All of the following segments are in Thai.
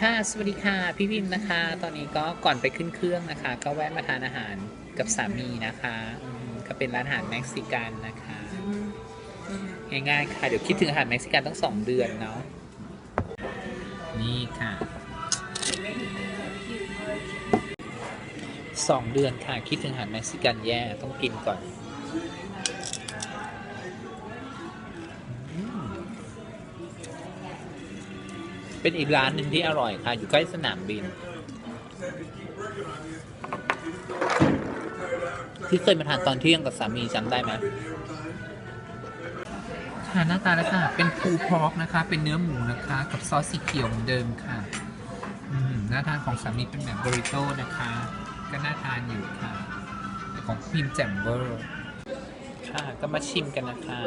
ค่ะ สวัสดีค่ะ พี่พิมพ์นะคะ ตอนนี้ก็ก่อนไปขึ้นเครื่องนะคะ ก็แวะมาทานอาหารกับสามีนะคะอืมก็เป็นร้านอาหารเม็กซิกันนะคะ ง่ายๆค่ะ เดี๋ยวคิดถึงอาหารเม็กซิกันตั้งสองเดือนเนาะ นี่ค่ะ สองเดือนค่ะ คิดถึงอาหารเม็กซิกันแย่ต้องกินก่อน เป็นอีกร้านหนึ่งที่อร่อยค่ะ อยู่ใกล้สนามบิน ที่เคยมาทานตอนเที่ยงกับสามีจำได้ไหมค่ะหน้าตาแล้วค่ะ เป็นพูพอกนะคะ เป็นเนื้อหมูนะคะ กับซอสสีเขียวเหมือนเดิมค่ะอืมหน้าทานของสามีเป็นแบบบริโต้นะคะ ก็น่าทานอยู่ค่ะแต่ของพิมแจ่มเวอร์ค่ะ ก็มาชิมกันนะคะ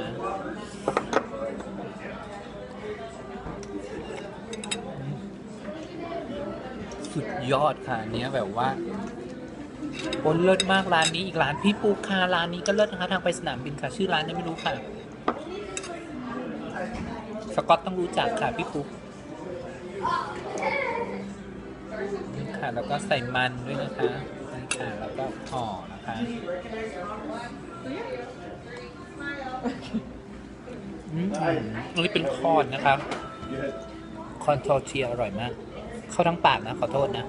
อืม สุดยอดค่ะเนี้ยแบบว่าโอ้เลิศมากร้านนี้อีกร้านพี่ปูค่ะร้านนี้ก็เลิศนะคะทางไปสนามบินค่ะชื่อร้านยังไม่รู้ค่ะ สกอตต้องรู้จักค่ะพี่ปูนี่ค่ะแล้วก็ใส่มันด้วยนะคะนี่ค่ะแล้วก็ห่อนะคะอืมอันนี้เป็นคอนนะครับคอนทอร์เทียอร่อยมาก เข้าทั้งปากนะ ขอโทษนะ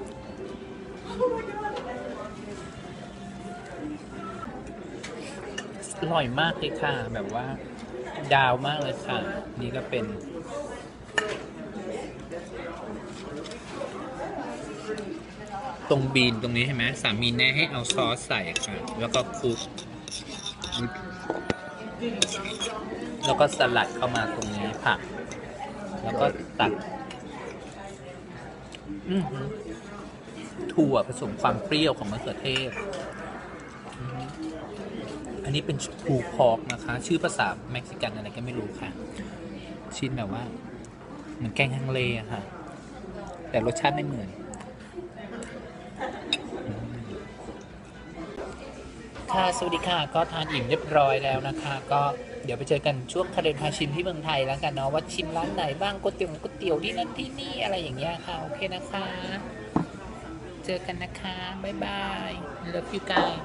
อร่อยมากเลยค่ะ แบบว่า ดาวมากเลยค่ะ นี่ก็เป็น ตรงบีนตรงนี้ใช่ไหมสามีแน่ให้เอาซอสใส่ค่ะ แล้วก็คลุกแล้วก็สลัดเข้ามาตรงนี้ผัก แล้วก็ตัก ถั่วผสมความเปรี้ยวของมะเขือเทศ อันนี้เป็นทูพอกนะคะ ชื่อภาษาเม็กซิกันอะไรก็ไม่รู้ค่ะ ชิ้นแบบว่า เหมือนแกงฮังเลอะค่ะ แต่รสชาติไม่เหมือน ค่ะ สวัสดีค่ะ ก็ทานอิ่มเรียบร้อยแล้วนะคะ ก็เดี๋ยวไปเจอกันช่วงคาเดนพาชิมที่เมืองไทยแล้วกันเนาะว่าชิมร้านไหนบ้างก๋วยเตี๋ยวก๋วยเตี๋ยวที่นั่นที่นี่อะไรอย่างเงี้ยค่ะ โอเคนะคะ เจอกันนะคะ บ๊ายบาย love you guys